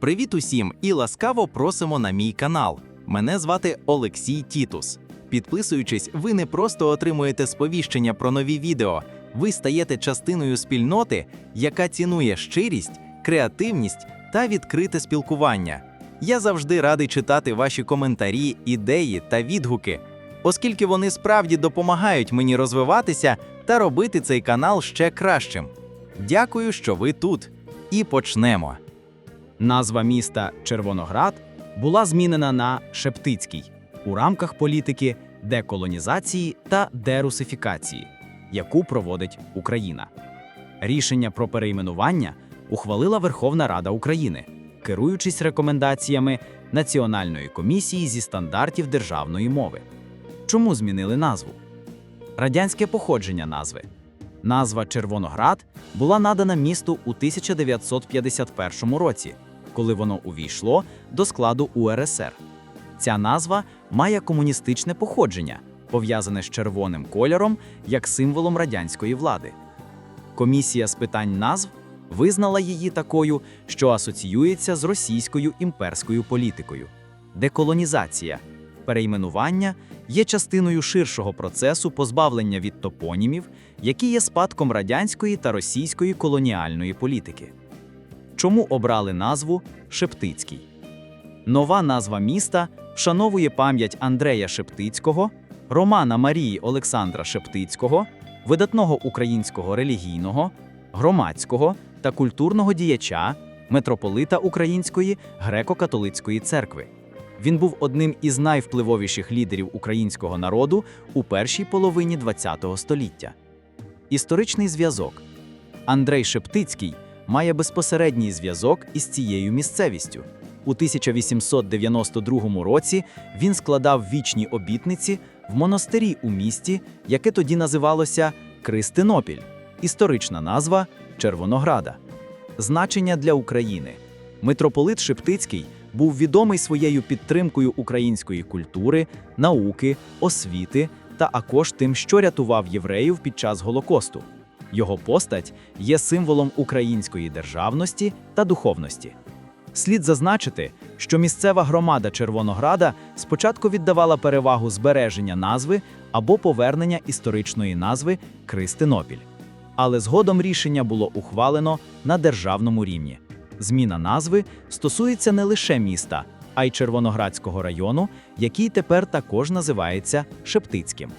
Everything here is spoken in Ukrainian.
Привіт усім і ласкаво просимо на мій канал. Мене звати Олексій Тітус. Підписуючись, ви не просто отримуєте сповіщення про нові відео, ви стаєте частиною спільноти, яка цінує щирість, креативність та відкрите спілкування. Я завжди радий читати ваші коментарі, ідеї та відгуки, оскільки вони справді допомагають мені розвиватися та робити цей канал ще кращим. Дякую, що ви тут. І почнемо. Назва міста Червоноград була змінена на Шептицький у рамках політики деколонізації та дерусифікації, яку проводить Україна. Рішення про перейменування ухвалила Верховна Рада України, керуючись рекомендаціями Національної комісії зі стандартів державної мови. Чому змінили назву? Радянське походження назви. Назва Червоноград була надана місту у 1951 році, коли воно увійшло до складу УРСР. Ця назва має комуністичне походження, пов'язане з червоним кольором як символом радянської влади. Комісія з питань назв визнала її такою, що асоціюється з російською імперською політикою. Деколонізація, перейменування є частиною ширшого процесу позбавлення від топонімів, які є спадком радянської та російської колоніальної політики. Чому обрали назву Шептицький? Нова назва міста вшановує пам'ять Андрея Шептицького, Романа Марії Олександра Шептицького, видатного українського релігійного, громадського та культурного діяча, митрополита Української греко-католицької церкви. Він був одним із найвпливовіших лідерів українського народу у першій половині ХХ століття. Історичний зв'язок Андрей Шептицький має безпосередній зв'язок із цією місцевістю. У 1892 році він складав вічні обітниці в монастирі у місті, яке тоді називалося Кристинопіль, історична назва Червонограда. Значення для України. Митрополит Шептицький був відомий своєю підтримкою української культури, науки, освіти та також тим, що рятував євреїв під час Голокосту. Його постать є символом української державності та духовності. Слід зазначити, що місцева громада Червонограда спочатку віддавала перевагу збереження назви або повернення історичної назви Кристинопіль. Але згодом рішення було ухвалено на державному рівні. Зміна назви стосується не лише міста, а й Червоноградського району, який тепер також називається Шептицьким.